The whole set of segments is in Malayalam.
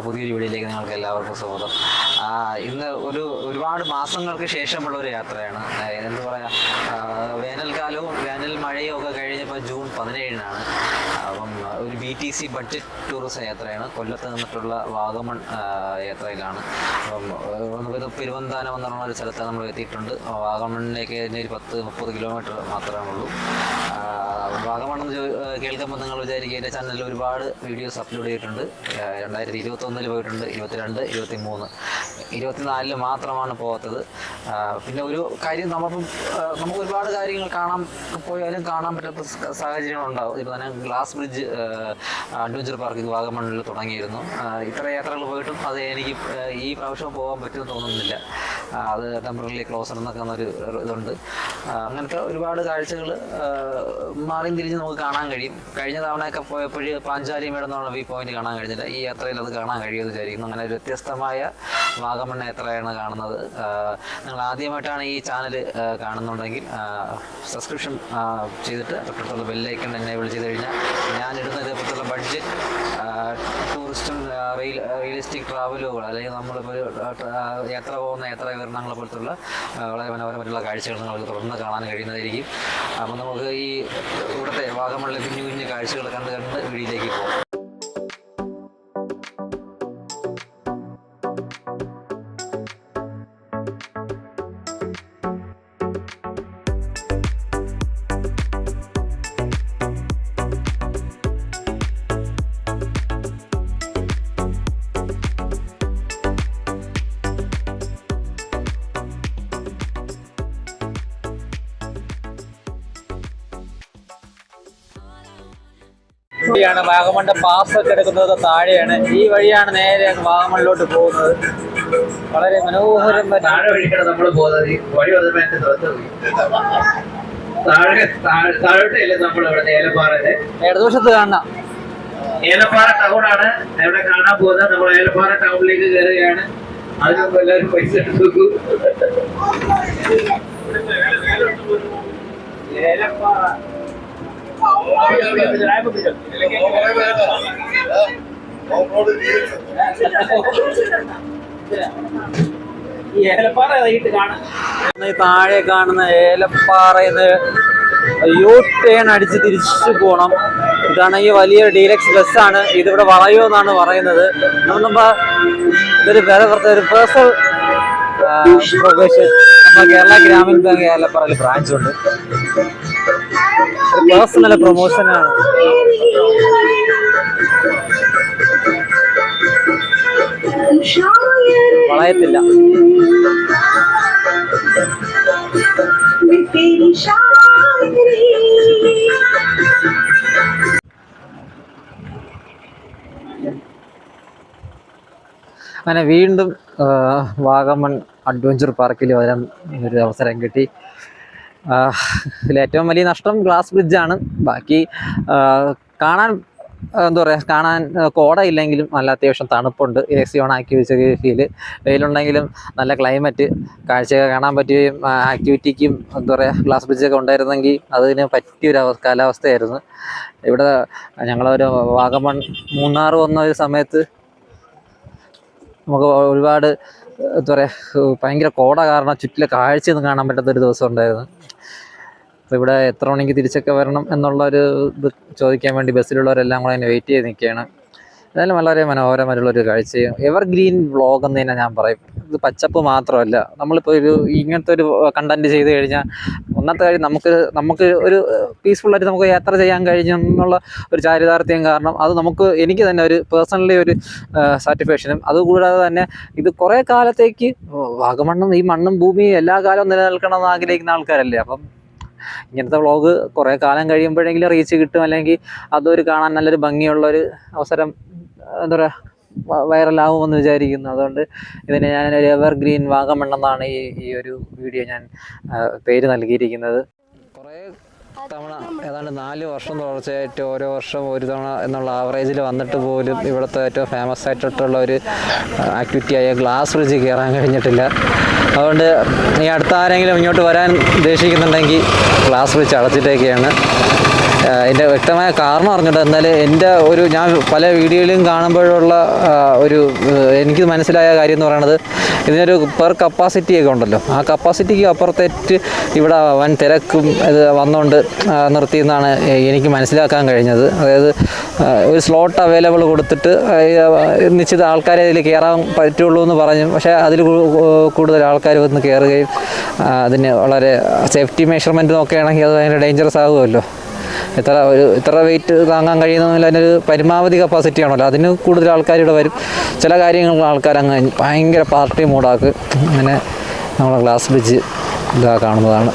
പുതിയൊരു വീഡിയോയിലേക്ക് നിങ്ങൾക്ക് എല്ലാവർക്കും സ്വാഗതം. ഇന്ന് ഒരു ഒരുപാട് മാസങ്ങൾക്ക് ശേഷമുള്ള ഒരു യാത്രയാണ്. എന്ത് പറയാ വേനൽക്കാലവും വേനൽ മഴയും ഒക്കെ കഴിഞ്ഞപ്പോൾ ജൂൺ പതിനേഴിനാണ്. അപ്പം ഒരു B T C budget tourism യാത്രയാണ്. കൊല്ലത്ത് നിന്നിട്ടുള്ള വാഗമൺ യാത്രയിലാണ്. അപ്പം നമുക്ക് പെരുവന്താനം എന്ന് പറഞ്ഞ ഒരു സ്ഥലത്ത് നമ്മൾ എത്തിയിട്ടുണ്ട്. വാഗമണിലേക്ക് ഒരു പത്ത് മുപ്പത് കിലോമീറ്റർ മാത്രമേ ഉള്ളൂ. ആ, കേൾക്കുമ്പോൾ നിങ്ങൾ വിചാരിക്കും എന്റെ ചാനലിൽ ഒരുപാട് വീഡിയോസ് അപ്ലോഡ് ചെയ്തിട്ടുണ്ട്. രണ്ടായിരത്തി ഇരുപത്തൊന്നിൽ പോയിട്ടുണ്ട് ഇരുപത്തിരണ്ട് ഇരുപത്തി മൂന്ന് ഇരുപത്തിനാലിൽ മാത്രമാണ് പോകാത്തത്. പിന്നെ ഒരു കാര്യം നമുക്ക് നമുക്ക് ഒരുപാട് കാര്യങ്ങൾ കാണാൻ പോയാലും കാണാൻ പറ്റാത്ത സാഹചര്യം സാഹചര്യങ്ങളുണ്ടാവും. ഇപ്പോൾ തന്നെ ഗ്ലാസ് ബ്രിഡ്ജ് അഡ്വഞ്ചർ പാർക്ക് വാഗമണ്ണിൽ തുടങ്ങിയിരുന്നു. ഇത്ര യാത്രകൾ പോയിട്ടും അത് എനിക്ക് ഈ പ്രാവശ്യം പോകാൻ പറ്റുമെന്ന് തോന്നുന്നില്ല. അത് ടെമ്പററി ക്ലോസർ എന്നൊക്കെ ഒരു ഇതുണ്ട്. അങ്ങനത്തെ ഒരുപാട് കാഴ്ചകൾ മാറിയും തിരിഞ്ഞ് നമുക്ക് കാണാൻ കഴിയും. കഴിഞ്ഞ തവണയൊക്കെ പോയപ്പോൾ പാഞ്ചാലി മേടെന്നുള്ള വ്യൂ പോയിന്റ് കാണാൻ കഴിഞ്ഞില്ല. ഈ യാത്രയിൽ അത് കാണാൻ കഴിയുമെന്ന് വിചാരിക്കുന്നു. അങ്ങനെ ഒരു വ്യത്യസ്തമായ വാഗമണ്ണ യാത്രയാണ് കാണുന്നത്. നിങ്ങൾ ആദ്യമായിട്ടാണ് ഈ ചാനൽ കാണുന്നുണ്ടെങ്കിൽ സബ്സ്ക്രിപ്ഷൻ ചെയ്തിട്ട് തൊട്ടടുത്തുള്ള ബെല്ലൈക്കൺ എന്നെ വിളിച്ചു കഴിഞ്ഞാൽ ഞാനിടുന്ന ഇതേപോലത്തുള്ള ബഡ്ജറ്റ് ടൂറിസ്റ്റും റിയൽ റിയലിസ്റ്റിക് ട്രാവലുകൾ അല്ലെങ്കിൽ നമ്മളിപ്പോൾ യാത്ര പോകുന്ന യാത്ര വിവരണങ്ങളെ പോലത്തുള്ള വളരെ മനോഹരമായിട്ടുള്ള കാഴ്ചകൾ നമുക്ക് തുടർന്ന് കാണാൻ കഴിയുന്നതായിരിക്കും. അപ്പോൾ നമുക്ക് ഈ ഇവിടുത്തെ വാഗമണ്ണിലെ കുഞ്ഞു കുഞ്ഞു കാഴ്ചകൾ കണ്ട് കണ്ട് വീടിലേക്ക് പോകാം. വഴിയാണ് വാഗമണിന്റെ പാസ് ഒക്കെ എടുക്കുന്നത് താഴെയാണ്. ഈ വഴിയാണ് നേരെ വാഗമണ്ണിലോട്ട് വാഗമണിലോട്ട് പോകുന്നത്. വളരെ മനോഹരം നമ്മൾ പോകുന്നത്. വഴി ഇടതുവശത്ത് കാണാം ഏലപ്പാറ ടൗൺ ആണ്. ഇവിടെ കാണാൻ പോകുന്നത്? നമ്മൾ ഏലപ്പാറ ടൗണിലേക്ക് കയറുകയാണ്. അതിന് മുമ്പ് എല്ലാവരും പൈസ എടുത്തു. ഏലപ്പാറ ഈ ഏലപ്പാറ ഇതായിട്ട് കാണാം ഈ താഴെ കാണുന്ന ഏലപ്പാറയിന്ന് യൂ ടേൺ അടിച്ച് തിരിച്ചു പോകണം ഇതാണ് ഈ വലിയ ഡീലക്സ് ബസ്സാണ് ഇതിവിടെ വളയോ എന്നാണ് പറയുന്നത്. നമ്മൾ ഇതൊരു വേറെ പുറത്ത് ഒരു പേഴ്സണൽ കേരള ഗ്രാമീൺ ബാങ്ക് ഏലപ്പാറയിൽ ബ്രാഞ്ച് ഉണ്ട്. പേഴ്സണൽ പ്രൊമോഷനാണ് വളയത്തില്ല. അങ്ങനെ വീണ്ടും വാഗമൺ അഡ്വഞ്ചർ പാർക്കിൽ വരാൻ ഒരു അവസരം കിട്ടി. ഏറ്റവും വലിയ നഷ്ടം ഗ്ലാസ് ബ്രിഡ്ജാണ് ബാക്കി കാണാൻ എന്താ പറയുക കാണാൻ കോട ഇല്ലെങ്കിലും നല്ല അത്യാവശ്യം തണുപ്പുണ്ട്. എ സി ഓൺ ആക്കി വെച്ച ഫീൽ വെയിലുണ്ടെങ്കിലും നല്ല ക്ലൈമറ്റ് കാഴ്ചയൊക്കെ കാണാൻ പറ്റുകയും ആക്ടിവിറ്റിക്കും എന്താ പറയുക ഗ്ലാസ് ബ്രിഡ്ജൊക്കെ ഉണ്ടായിരുന്നെങ്കിൽ അതിന് പറ്റിയൊരു കാലാവസ്ഥയായിരുന്നു. ഇവിടെ ഞങ്ങളൊരു വാഗമൺ മൂന്നാർ വന്ന ഒരു സമയത്ത് നമുക്ക് ഒരുപാട് എന്താ പറയുക ഭയങ്കര കോട കാരണം ചുറ്റിലെ കാഴ്ചയൊന്നും കാണാൻ പറ്റാത്തൊരു ദിവസം ഉണ്ടായിരുന്നു. അപ്പോൾ ഇവിടെ എത്ര മണിക്ക് തിരിച്ചൊക്കെ വരണം എന്നുള്ള ഒരു ഇത് ചോദിക്കാൻ വേണ്ടി ബസ്സിലുള്ളവരെല്ലാം കൂടെ അതിന് വെയിറ്റ് ചെയ്ത് നിൽക്കുകയാണ്. എന്തായാലും വളരെ മനോഹരമായിട്ടുള്ളൊരു കാഴ്ചയും. എവർ ഗ്രീൻ വ്ളോഗ് എന്ന് തന്നെ ഞാൻ പറയും. ഇത് പച്ചപ്പ് മാത്രമല്ല. നമ്മളിപ്പോൾ ഒരു ഇങ്ങനത്തെ ഒരു കണ്ടന്റ് ചെയ്ത് കഴിഞ്ഞാൽ ഒന്നാമത്തെ കാര്യം നമുക്ക് നമുക്ക് ഒരു പീസ്ഫുള്ളായിട്ട് നമുക്ക് യാത്ര ചെയ്യാൻ കഴിഞ്ഞു എന്നുള്ള ഒരു ചാരിതാർത്ഥ്യം കാരണം അത് നമുക്ക് എനിക്ക് തന്നെ ഒരു പേഴ്സണലി ഒരു സാറ്റിസ്ഫാക്ഷനും അതുകൂടാതെ തന്നെ ഇത് കുറേ കാലത്തേക്ക് വാഗമണ്ണും ഈ മണ്ണും ഭൂമിയും എല്ലാ കാലവും നിലനിൽക്കണം എന്ന് ആഗ്രഹിക്കുന്ന ആൾക്കാരല്ലേ. അപ്പം ഇങ്ങനത്തെ വ്ളോഗ് കുറേ കാലം കഴിയുമ്പോഴെങ്കിലും റീച്ച് കിട്ടും. അല്ലെങ്കിൽ അതൊരു കാണാൻ നല്ലൊരു ഭംഗിയുള്ള ഒരു അവസരം എന്താ പറയുക വൈറലാവുമെന്ന് വിചാരിക്കുന്നു. അതുകൊണ്ട് ഇതിന് ഞാൻ ഒരു എവർ ഗ്രീൻ വാഗമണ്ണെന്നാണ് ഈ ഈ ഒരു വീഡിയോ ഞാൻ പേര് നൽകിയിരിക്കുന്നത്. കുറേ തവണ ഏതാണ്ട് നാല് വർഷം തുടർച്ചയായിട്ട് ഓരോ വർഷം ഒരു തവണ എന്നുള്ള ആവറേജിൽ വന്നിട്ട് പോലും ഇവിടുത്തെ ഏറ്റവും ഫേമസ് ആയിട്ടുള്ള ഒരു ആക്ടിവിറ്റി ആയ ഗ്ലാസ് ബ്രിഡ്ജ് കയറാൻ കഴിഞ്ഞിട്ടില്ല. അതുകൊണ്ട് ഈ അടുത്ത ആരെങ്കിലും ഇങ്ങോട്ട് വരാൻ ഉദ്ദേശിക്കുന്നുണ്ടെങ്കിൽ ക്ലാസ് വിളിച്ച് അടച്ചിട്ടേക്കെയാണ് എന്റെ വ്യക്തമായ കാരണം അറിഞ്ഞിട്ട് എന്നാൽ എന്റെ ഒരു ഞാൻ പല വീഡിയോയിലും കാണുമ്പോഴുള്ള ഒരു എനിക്ക് മനസ്സിലായ കാര്യം എന്ന് പറയുന്നത് ഇതിനൊരു പെർ കപ്പാസിറ്റി ഒക്കെ ഉണ്ടല്ലോ. ആ കപ്പാസിറ്റിക്ക് അപ്പുറത്തേറ്റ് ഇവിടെ വൻ തിരക്കും ഇത് വന്നുകൊണ്ട് നിർത്തിയെന്നാണ് എനിക്ക് മനസ്സിലാക്കാൻ കഴിഞ്ഞത്. അതായത് ഒരു സ്ലോട്ട് അവൈലബിൾ കൊടുത്തിട്ട് നിശ്ചിത ആൾക്കാരെ ഇതിൽ കയറാൻ പറ്റുള്ളൂ എന്ന് പറഞ്ഞു. പക്ഷേ അതിൽ കൂടുതൽ ആൾക്കാർ വന്ന് കയറുകയും അതിന് വളരെ സേഫ്റ്റി മെഷർമെന്റ് നോക്കുകയാണെങ്കിൽ അത് ഭയങ്കര ഡേഞ്ചറസ് ആകുമല്ലോ. ഇത്ര ഒരു ഇത്ര വെയിറ്റ് താങ്ങാൻ കഴിയുന്നതിൽ അതിനൊരു പരമാവധി കപ്പാസിറ്റി ആണല്ലോ. അതിന് കൂടുതൽ ആൾക്കാർ ഇവിടെ വരും. ചില കാര്യങ്ങൾ ആൾക്കാർ അങ്ങ് ഭയങ്കര പാർട്ടി മൂടാക്ക് അങ്ങനെ നമ്മളെ ഗ്ലാസ് ബ്രിഡ്ജ് ഇതാ കാണുന്നതാണ്.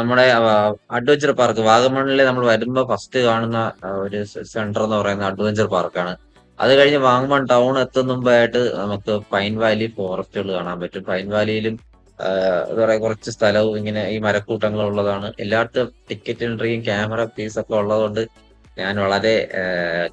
നമ്മുടെ അഡ്വഞ്ചർ പാർക്ക്. വാഗമണ്ണിൽ നമ്മൾ വരുമ്പോൾ ഫസ്റ്റ് കാണുന്ന ഒരു സെന്റർ എന്ന് പറയുന്ന അഡ്വഞ്ചർ പാർക്കാണ് അത് കഴിഞ്ഞ് വാഗമൺ ടൗൺ എത്തുന്ന മുമ്പായിട്ട് നമുക്ക് പൈൻ വാലി ഫോറസ്റ്റുകൾ കാണാൻ പറ്റും. പൈൻ വാലിയിലും എന്താ പറയാ കുറച്ച് സ്ഥലവും ഇങ്ങനെ ഈ മരക്കൂട്ടങ്ങൾ ഉള്ളതാണ്. എല്ലായിടത്തും ടിക്കറ്റ് എൻട്രിയും ക്യാമറ ഫീസ് ഒക്കെ ഉള്ളതുകൊണ്ട് ഞാൻ വളരെ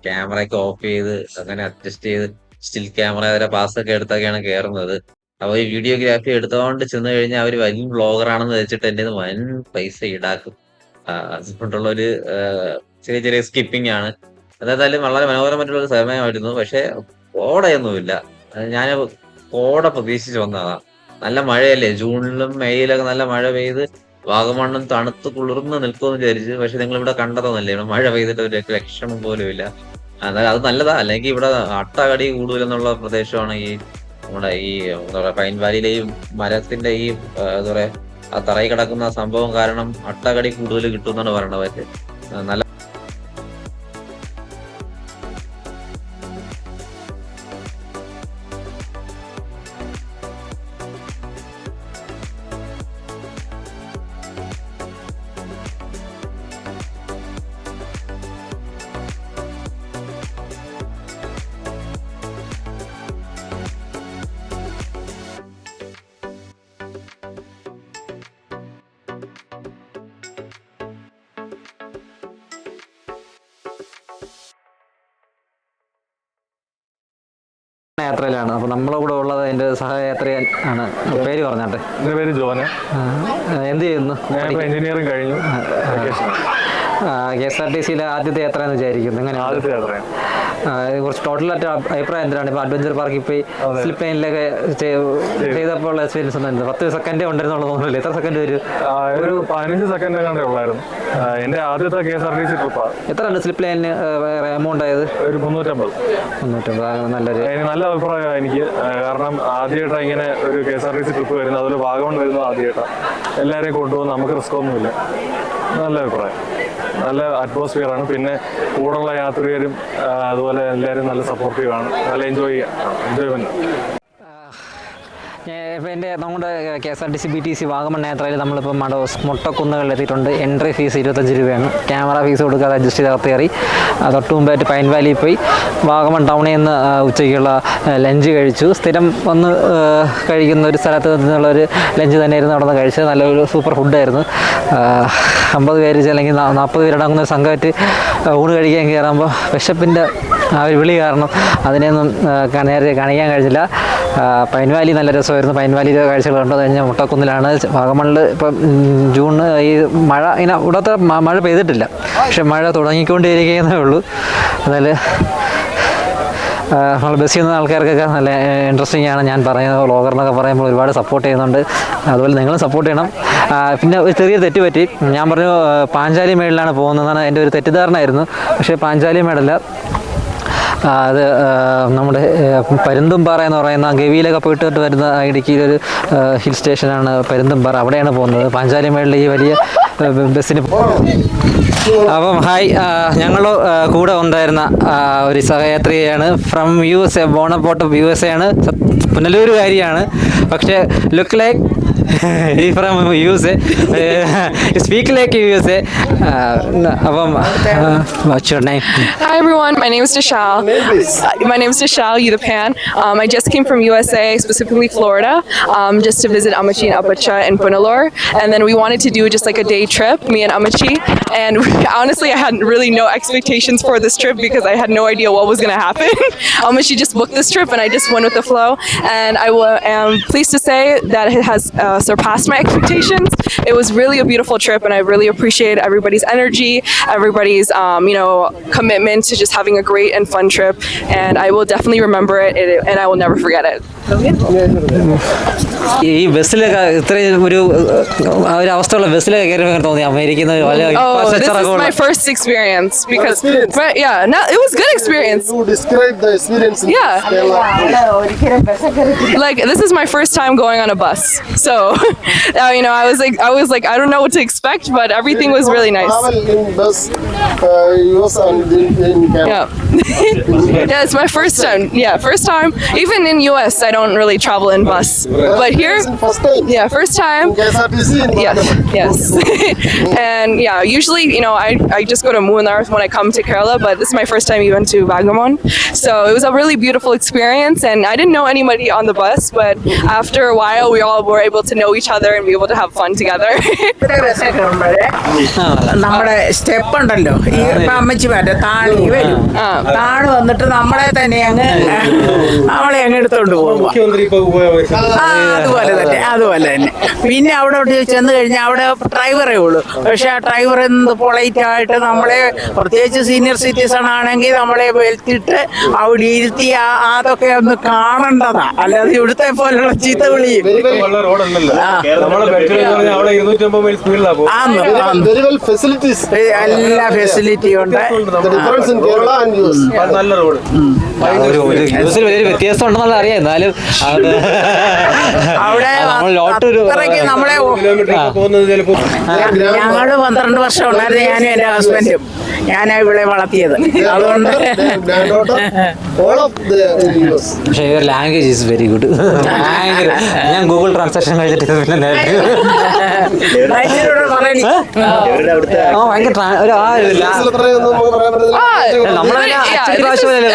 ക്യാമറയൊക്കെ ഓഫ് ചെയ്ത് അങ്ങനെ അഡ്ജസ്റ്റ് ചെയ്ത് സ്റ്റിൽ ക്യാമറ വരെ പാസ് ഒക്കെ എടുത്തൊക്കെയാണ് കയറുന്നത് അപ്പൊ ഈ വീഡിയോഗ്രാഫി എടുത്തോണ്ട് ചെന്ന് കഴിഞ്ഞാൽ അവർ വലിയ ബ്ലോഗർ ആണെന്ന് വെച്ചിട്ട് എന്റെ വൻ പൈസ ഈടാക്കും. അതുകൊണ്ടുള്ള ഒരു ചെറിയ ചെറിയ സ്കിപ്പിംഗ് ആണ്. എന്തായാലും വളരെ മനോഹരമായിട്ടുള്ള ഒരു സമയമായിരുന്നു. പക്ഷെ കോടയൊന്നുമില്ല. ഞാൻ കോട പ്രതീക്ഷിച്ച് വന്നതാ. നല്ല മഴയല്ലേ? ജൂണിലും മെയ്യിലൊക്കെ നല്ല മഴ പെയ്ത് വാഗമണ്ണും തണുത്ത് കുളിർന്ന് നിൽക്കുമെന്ന് വിചാരിച്ചു. പക്ഷെ നിങ്ങൾ ഇവിടെ കണ്ടതൊന്നല്ലേ? ഇവിടെ മഴ പെയ്തിട്ട് ഒരു ലക്ഷണം പോലും ഇല്ല അത് നല്ലതാ. അല്ലെങ്കിൽ ഇവിടെ അട്ടകടി കൂടുതലെന്നുള്ള പ്രദേശമാണ് ഈ നമ്മുടെ ഈ എന്താ പറയാ പൈൻ വാലിയിലെയും മരത്തിന്റെ ഈ എന്താ പറയാ ആ തറയിൽ കിടക്കുന്ന സംഭവം കാരണം അട്ടകടി കൂടുതൽ കിട്ടും എന്നാണ് പറയണത് നല്ല യാത്രയിലാണ്. അപ്പോൾ നമ്മളെ കൂടെ ഉള്ളത് എന്റെ സഹയാത്രികൻ ആണ്. പേര് പറഞ്ഞാട്ടെ? എന്റെ പേര് ജോന. എന്ത് ചെയ്യുന്നു? എഞ്ചിനീയറിംഗ് കഴിഞ്ഞു. കെ എസ് ആർ ടി സിയിലെ ആദ്യത്തെ യാത്ര എന്ന് വിചാരിക്കുന്നു. എങ്ങനെ ആദ്യത്തെ യാത്രയാണ്. കുറച്ച് ടോട്ടൽ അഭിപ്രായം എന്തിനാണ്? ഇപ്പോൾ അഡ്വഞ്ചർ പാർക്കിൽ പോയി സ്ലിപ്പ് ലൈനിലൊക്കെ ചെയ്തപ്പോൾ ഉള്ള എക്സ്പീരിയൻസ് എന്തായിരുന്നു? പത്ത് സെക്കൻഡ് ഉണ്ടായിരുന്നുള്ളൂ തോന്നുന്നില്ല എത്ര സെക്കൻഡ് വരും? ഒരു പതിനഞ്ച് സെക്കൻഡ് ഉള്ളായിരുന്നു. എന്റെ ആദ്യത്തെ K S R T C ട്രിപ്പാണ് എത്രയാണ് സ്ലിപ്പ് ലൈനിന് എമൗണ്ട് ആയത്? ഒരു മുന്നൂറ്റമ്പത്. മുന്നൂറ്റമ്പത്. നല്ലൊരു നല്ല അഭിപ്രായമാണ് എനിക്ക്. കാരണം ആദ്യമായിട്ടാണ് ഇങ്ങനെ ഒരു K S R T C trip വരുന്നത് അതിൽ വാഗമൺ വരുന്നത് ആദ്യമായിട്ടാണ് എല്ലാവരെയും കൊണ്ടുപോകുന്ന നമുക്ക് റിസ്ക് ഒന്നുമില്ല. നല്ല അഭിപ്രായം. നല്ല അറ്റ്മോസ്ഫിയർ ആണ്. പിന്നെ കൂടെയുള്ള യാത്രികരും അതുപോലെ എല്ലാവരും നല്ല സപ്പോർട്ടീവ് ആണ്. നല്ല എൻജോയ് എൻജോയ്മെന്റ് എന്റെ നമ്മുടെ K S R T C B T C Vagamon യാത്രയിൽ നമ്മളിപ്പോൾ മടോസ് മുട്ടക്കുന്നുകളിൽ എത്തിയിട്ടുണ്ട് എൻട്രി ഫീസ് ഇരുപത്തഞ്ച് രൂപയാണ്. ക്യാമറ ഫീസ് കൊടുക്കാതെ അഡ്ജസ്റ്റ് ചെയ്ത് അകത്ത് കയറി. തൊട്ട് മുമ്പായിട്ട് പൈൻ വാലിയിൽ പോയി. വാഗമൺ ടൗണിൽ നിന്ന് ഉച്ചയ്ക്കുള്ള ലഞ്ച് കഴിച്ചു. സ്ഥിരം വന്ന് കഴിക്കുന്ന ഒരു സ്ഥലത്ത് നിന്നുള്ള ഒരു ലഞ്ച് തന്നെയായിരുന്നു അവിടെ നിന്ന് കഴിച്ചത്. നല്ലൊരു സൂപ്പർ ഫുഡായിരുന്നു അമ്പത് പേര് അല്ലെങ്കിൽ നാൽപ്പത് പേരടങ്ങുന്ന ഒരു സംഘമായിട്ട് ഊണ് കഴിക്കാൻ കയറുമ്പോൾ വിശപ്പിന്റെ ആ ഒരു വിളി കാരണം അതിനെയൊന്നും നേരെ കാണിക്കാൻ കഴിഞ്ഞില്ല. പൈൻവാലി പൈൻ വാലി നല്ല രസമായിരുന്നു. പൈൻ കാഴ്ചകൾ കണ്ടു കഴിഞ്ഞാൽ മുട്ടക്കുന്നിലാണ്. വാഗമണിൽ ഇപ്പം ജൂൺ ഈ മഴ ഇങ്ങനെ ഇവിടത്തെ മഴ പെയ്തിട്ടില്ല. പക്ഷെ മഴ തുടങ്ങിക്കൊണ്ടിരിക്കുന്നേ ഉള്ളൂ. എന്നാൽ നമ്മൾ ബസ്സിൽ നിന്ന് ആൾക്കാർക്കൊക്കെ നല്ല ഇൻട്രസ്റ്റിംഗ് ആണ്. ഞാൻ പറയുന്നത് വ്ളോഗറിനൊക്കെ പറയുമ്പോൾ ഒരുപാട് സപ്പോർട്ട് ചെയ്യുന്നുണ്ട്. അതുപോലെ നിങ്ങളും സപ്പോർട്ട് ചെയ്യണം. പിന്നെ ഒരു ചെറിയ തെറ്റ് പറ്റി. ഞാൻ പറഞ്ഞു പാഞ്ചാലി മേളിലാണ് പോകുന്നതെന്നാണ് എന്റെ ഒരു തെറ്റിദ്ധാരണയായിരുന്നു പക്ഷേ പാഞ്ചാലി മേടല്ല. അത് നമ്മുടെ പരുന്തുംപാറ എന്ന് പറയുന്ന ഗവിയിലൊക്കെ പോയിട്ട് വരുന്ന ഇടുക്കിയിലൊരു ഹിൽ സ്റ്റേഷനാണ് പരുന്തുംപാറ. അവിടെയാണ് പോകുന്നത്. പാഞ്ചാലി മേളിൽ ഈ വലിയ ബസ്സിന് അപ്പം ഹായ് ഞങ്ങൾ കൂടെ ഉണ്ടായിരുന്ന ഒരു സഹയാത്രികയാണ്. ഫ്രം യു എസ് എ ബോണപ്പോട്ട് യു എസ് എ ആണ്. പുനലൂരുകാരിയാണ്. പക്ഷേ look like from USA speak like USA What's your name? Hi everyone, my name is Deshal. Uh, my name is Deshal Yudapan. Um, I just came from USA, specifically Florida, um, just to visit Amachi and Apacha in Punalore. And then we wanted to do just like a day trip, me and Amachi. And we, honestly, I had really no expectations for this trip because I had no idea what was going to happen. Amachi just booked this trip and I just went with the flow. And I am pleased to say that it has uh, surpassed my expectations. It was really a beautiful trip and I really appreciate everybody's energy, everybody's, um, you know, commitment to just having a great and fun trip. And I will definitely remember it it- and I will never forget it. ഈ ബസ്സിലൊക്കെ ഇത്രയും ഒരു ആ ഒരു അവസ്ഥയുള്ള ബസ്സിലൊക്കെ കയറി വരുമ്പോൾ തോന്നി അമേരിക്കുന്ന ഒരു വലിയ Oh, this infrastructure is ഒക്കെ my ഉള്ള- first experience because, experience? but yeah, no, it was good experience. You describe the experience in Yeah. Kerala. Like this is my first time going on a bus, so uh, you know I was like I was like I don't know what to expect, but everything was really nice. Travel in bus, uh, US and in, in Kerala. Yeah. yeah, it's my first time. Yeah, first time. Even in US, I don't really travel in bus, but here, It's in first time. yeah, first time. KSRTC in Yes, Vadaman. yes. and yeah, usually, you know, I, I just go to Munnar when I come to Kerala, but this is my first time even to Vagamon. So it was a really beautiful experience, and I didn't know anybody on the bus, but after a while, we all were able to know each other and be able to have fun together. ഇവിടെ ബസ്സിൽ കയറുമ്പോഴേ നമ്മുടെ സ്റ്റെപ്പ് ഉണ്ടല്ലോ ഈ ഇപ്പൊ അമ്മച്ചി വരെ താണി വരും. താണു വന്നിട്ട് നമ്മളെ തന്നെ അങ്ങ് നമ്മളെ അങ്ങ് എടുത്തോണ്ട് പോകും ആ അതുപോലെ തന്നെ അതുപോലെ തന്നെ. പിന്നെ അവിടെ അവിടെ ചെന്ന് കഴിഞ്ഞാൽ അവിടെ ഡ്രൈവറേ ഉള്ളു. പക്ഷെ ആ ഡ്രൈവർ എന്ത് പൊളൈറ്റ് ആയിട്ട് നമ്മളെ പ്രത്യേകിച്ച് സീനിയർ സിറ്റിസൺ ആണെങ്കിൽ നമ്മളെ വെൽത്തിട്ട് അവിടെ ഇരുത്തി അതൊക്കെ ഒന്ന് കാണേണ്ടതാ. അല്ലാതെ ഇവിടുത്തെ പോലുള്ള ചീത്ത വിളിയും. എല്ലാ ഫെസിലിറ്റിയും ഉണ്ട്. നല്ല റോഡ്. ഒരു വലിയൊരു വ്യത്യാസം ഉണ്ടെന്നുള്ള അറിയാം. എന്നാലും അത് അവിടെ അത്രയ്ക്ക് നമ്മളെ ഞങ്ങൾ പന്ത്രണ്ട് വർഷം ഉണ്ടായിരുന്നു. ഞാനും എന്റെ ഹസ്ബൻഡും ഞാനാ ഇവിടെ വളർത്തിയത്. അതുകൊണ്ട് Their granddaughter, all of the പക്ഷേ ലാംഗ്വേജ് ഈസ് വെരി ഗുഡ് ഭയങ്കര. ഞാൻ ഗൂഗിൾ ട്രാൻസാക്ഷൻ കഴിഞ്ഞിട്ട് പിന്നെ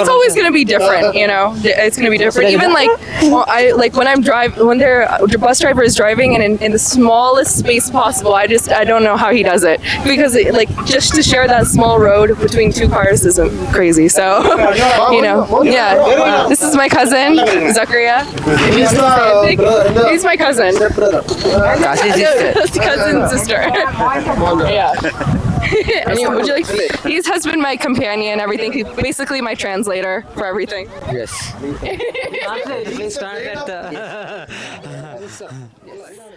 it's always gonna be different, you know. It's gonna be different. Even like well, I like when I'm driving, when the bus driver is driving, and in, in, the smallest space possible, I just I don't know how he does it because it, like just to share that small road between two cars is crazy. So you know, yeah. This is my cousin Zakaria. He's my cousin brother. cousin sister. yeah. Anyway, would you like? He's has been my companion, everything. He's basically my translator for everything. Yes. Please start at the-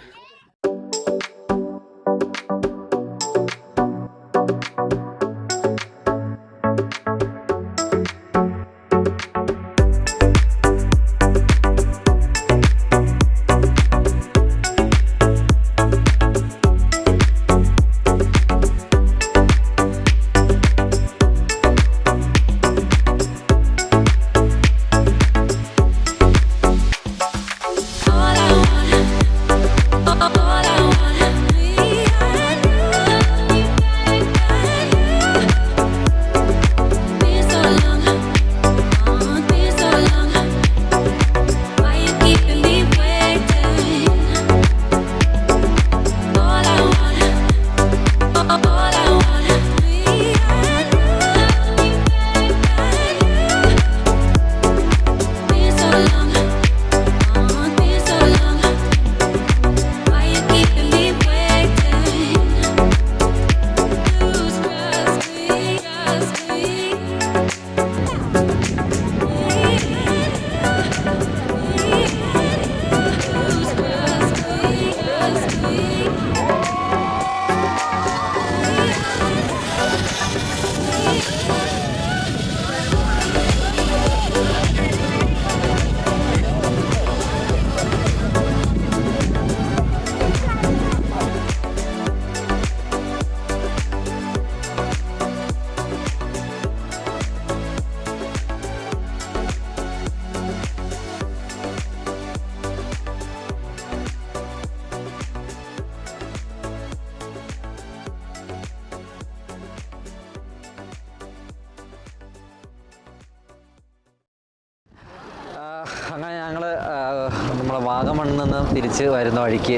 നിന്ന് തിരിച്ച് വരുന്ന വഴിക്ക്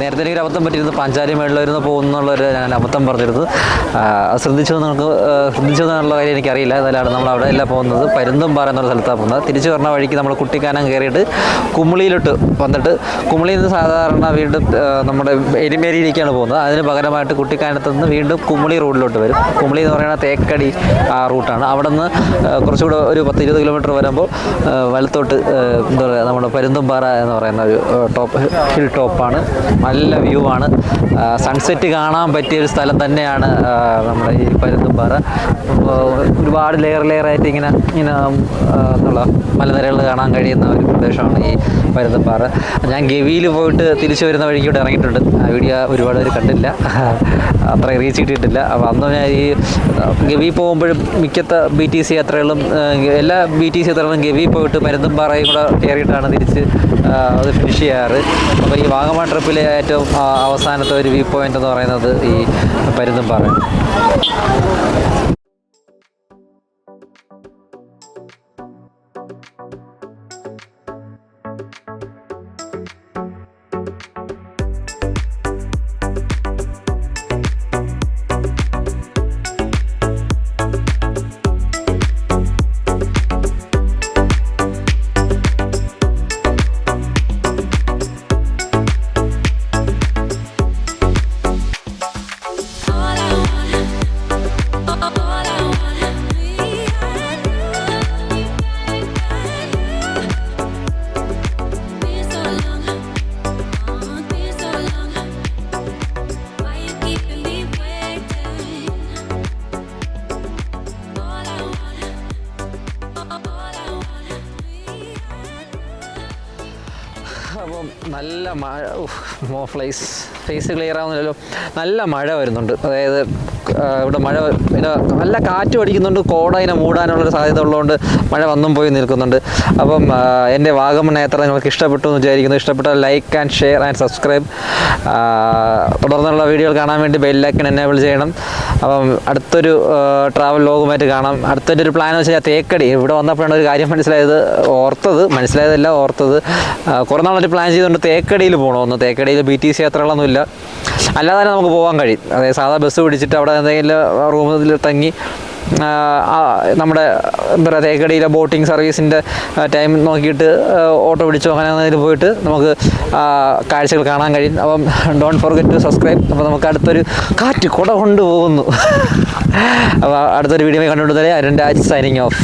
നേരത്തെ ഒരു അബദ്ധം പറ്റിയിരുന്നു. പാഞ്ചാലി മേളിലിരുന്ന് പോകുന്നുള്ളൊരു ഞാൻ അബദ്ധം പറഞ്ഞിരുന്നു അത് ശ്രദ്ധിച്ചു നിങ്ങൾക്ക് ശ്രദ്ധിച്ചു എന്നുള്ള കാര്യം എനിക്കറിയില്ല. എന്നാലാണ് നമ്മൾ അവിടെ എല്ലാം പോകുന്നത്. പരുന്തുംപാറ എന്നുള്ള സ്ഥലത്താണ് പോകുന്നത്. തിരിച്ചു വരുന്ന വഴിക്ക് നമ്മൾ കുട്ടിക്കാനം കയറിയിട്ട് കുമിളിയിലോട്ട് വന്നിട്ട് കുമിളിയിൽ നിന്ന് സാധാരണ വീണ്ടും നമ്മുടെ എരിമേരിയിലേക്കാണ് പോകുന്നത്. അതിന് പകരമായിട്ട് കുട്ടിക്കാനത്ത് നിന്ന് വീണ്ടും കുമിളി റോഡിലോട്ട് വരും. കുമിളി എന്ന് പറയുന്ന തേക്കടി ആ റൂട്ടാണ്. അവിടെ നിന്ന് കുറച്ചുകൂടെ ഒരു പത്ത് ഇരുപത് കിലോമീറ്റർ വരുമ്പോൾ വലത്തോട്ട് എന്താ പറയുക നമ്മുടെ പരുന്തുംപാറ എന്ന് പറയുന്ന ഒരു ടോപ്പ് ഹിൽ ടോപ്പാണ് നല്ല വ്യൂ ആണ്. സൺസെറ്റ് കാണാൻ പറ്റിയ ഒരു സ്ഥലം തന്നെയാണ് നമ്മുടെ ഈ പരുന്തുംപാറ ഒരുപാട് ലെയർ ആയിട്ട് ഇങ്ങനെ ഇങ്ങനെ എന്നുള്ള മലനിരകൾ കാണാൻ കഴിയുന്ന ഒരു പ്രദേശമാണ് ഈ പരുന്തുംപാറ ഞാൻ ഗവിയിൽ പോയിട്ട് തിരിച്ചു വരുന്ന വഴിക്ക് ഇവിടെ ഇറങ്ങിയിട്ടുണ്ട്. ആ വീഡിയോ ഒരുപാട് പേര് കണ്ടില്ല. അത്ര റീച്ച് കിട്ടിയിട്ടില്ല. അപ്പോൾ അന്ന് ഞാൻ ഈ ഗവി പോകുമ്പോഴും മിക്കത്ത ബി ടി സി യാത്രകളും എല്ലാ ബി ടി സി യാത്രകളും ഗവി പോയിട്ട് പരുന്തുംപാറയും കൂടെ കയറിയിട്ടാണ് തിരിച്ച് അത് ഫിനിഷ് ചെയ്യാറ്. അപ്പോൾ ഈ വാഗമൺ ട്രിപ്പിലെ ഏറ്റവും അവസാനത്തെ ഒരു വ്യൂ പോയിന്റ് എന്ന് പറയുന്നത് ഈ പരുന്തുംപാറയാണ് അപ്പം നല്ല മഴ ഫ്ലൈസ് ഫേസ് ക്ലിയർ ആവുന്നില്ലല്ലോ. നല്ല മഴ വരുന്നുണ്ട്. അതായത് ഇവിടെ മഴ പിന്നെ നല്ല കാറ്റ് അടിക്കുന്നുണ്ട്. കോട മൂടാനുള്ളൊരു സാധ്യത ഉള്ളതുകൊണ്ട് മഴ വന്നും പോയി നിൽക്കുന്നുണ്ട്. അപ്പം എന്റെ വാഗമൺ യാത്ര നിങ്ങൾക്ക് ഇഷ്ടപ്പെട്ടു എന്ന് വിചാരിക്കുന്നു. ഇഷ്ടപ്പെട്ടാൽ like and share and subscribe തുടർന്നുള്ള വീഡിയോകൾ കാണാൻ വേണ്ടി ബെല്ലൈക്കൺ എനേബിൾ ചെയ്യണം. അപ്പം അടുത്തൊരു ട്രാവൽ ലോഗുമായിട്ട് കാണാം. അടുത്തൊരു ഒരു പ്ലാൻ എന്ന് വെച്ച് കഴിഞ്ഞാൽ തേക്കടി. ഇവിടെ വന്നപ്പോഴാണ് ഒരു കാര്യം മനസ്സിലായത് ഓർത്തത് മനസ്സിലായതല്ല ഓർത്തത്. കുറേ നാളൊരു പ്ലാൻ ചെയ്തുകൊണ്ട് തേക്കടിയിൽ പോകണമെന്ന് തേക്കടിയിൽ ബി ടി സി യാത്രകളൊന്നുമില്ല. അല്ലാതെ തന്നെ നമുക്ക് പോകാൻ കഴിയും. അതായത് സാധാ ബസ് പിടിച്ചിട്ട് അവിടെ എന്തെങ്കിലും റൂമിൽ തങ്ങി നമ്മുടെ എന്താ തേക്കടിയിലെ ബോട്ടിംഗ് സർവീസിന്റെ ടൈം നോക്കിയിട്ട് ഓട്ടോ പിടിച്ചോ അങ്ങനെ അതിൽ പോയിട്ട് നമുക്ക് കാഴ്ചകൾ കാണാൻ കഴിയും. അപ്പം ഡോണ്ട് ഫോർഗെറ്റ് ടു സബ്സ്ക്രൈബ് അപ്പോൾ നമുക്ക് അടുത്തൊരു കാറ്റ് കുട കൊണ്ടുപോകുന്നു. അപ്പോൾ അടുത്തൊരു വീഡിയോ കണ്ടുകൊടുത്താലേ അരുൺ രാജ് സൈനിങ് ഓഫ്